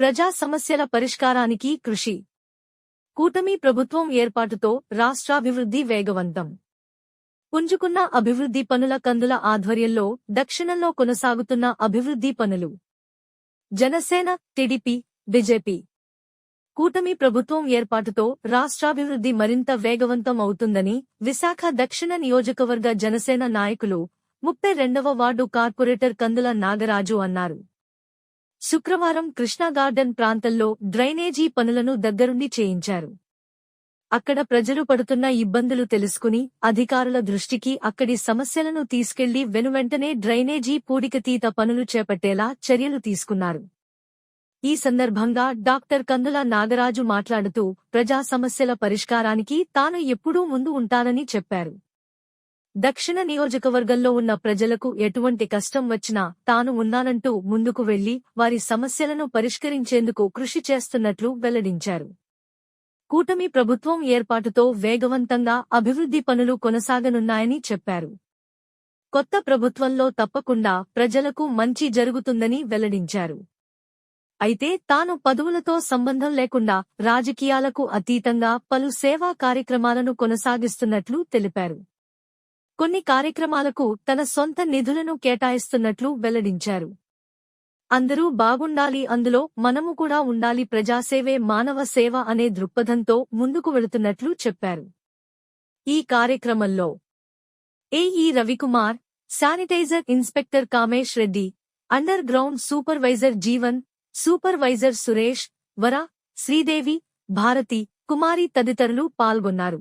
ప్రజా సమస్యల పరిష్కారానికి కృషి. కూటమి ప్రభుత్వం ఏర్పాటుతో రాష్ట్రాభివృద్ధి వేగవంతం. పుంజుకున్న అభివృద్ధి పనుల కందుల ఆధ్వర్యంలో దక్షిణంలో కొనసాగుతున్న అభివృద్ధి పనులు. Janasena TDP BJP. కూటమి ప్రభుత్వం ఏర్పాటుతో రాష్ట్రాభివృద్ధి మరింత వేగవంతం అవుతుందని విశాఖ దక్షిణ నియోజకవర్గ జనసేన నాయకులు ముప్పై రెండవ వార్డు కార్పొరేటర్ కందుల నాగరాజు అన్నారు. శుక్రవారం కృష్ణా గార్డెన్ ప్రాంతంలో డ్రైనేజీ పనులను దగ్గరుండి చేయించారు. అక్కడ ప్రజలు పడుతున్న ఇబ్బందులు తెలుసుకుని అధికారుల దృష్టికి అక్కడి సమస్యలను తీసుకెళ్ళి వెనువెంటనే డ్రైనేజీ పూడికతీత పనులు చేపట్టేలా చర్యలు తీసుకున్నారు. ఈ సందర్భంగా డాక్టర్ కందుల నాగరాజు మాట్లాడుతూ ప్రజా సమస్యల పరిష్కారానికి తాను ఎప్పుడూ ముందు ఉంటానని చెప్పారు. దక్షిణ నియోజకవర్గంలో ఉన్న ప్రజలకు ఎటువంటి కష్టం వచ్చినా తాను ఉన్నానంటూ ముందుకు వెళ్ళి వారి సమస్యలను పరిష్కరించేందుకు కృషి చేస్తున్నట్లు వెల్లడించారు. కూటమి ప్రభుత్వం ఏర్పాటుతో వేగవంతంగా అభివృద్ధి పనులు కొనసాగనున్నాయని చెప్పారు. కొత్త ప్రభుత్వంలో తప్పకుండా ప్రజలకు మంచి జరుగుతుందని వెల్లడించారు. అయితే తాను పదవులతో సంబంధం లేకుండా రాజకీయాలకు అతీతంగా పలు సేవా కార్యక్రమాలను కొనసాగిస్తున్నట్లు తెలిపారు. కొన్ని కార్యక్రమాలకు తన సొంత నిధులను కేటాయిస్తున్నట్లు వెల్లడించారు. అందరూ బాగుండాలి అందులో మనము కూడా ఉండాలి ప్రజాసేవే మానవ సేవ అనే దృక్పథంతో ముందుకు వెళుతున్నట్లు చెప్పారు. ఈ కార్యక్రమంలో AE Ravikumar sanitizer inspector Kamesh Reddy underground supervisor Jeevan supervisor Suresh వర శ్రీదేవి భారతి కుమారి తదితరులు పాల్గొన్నారు.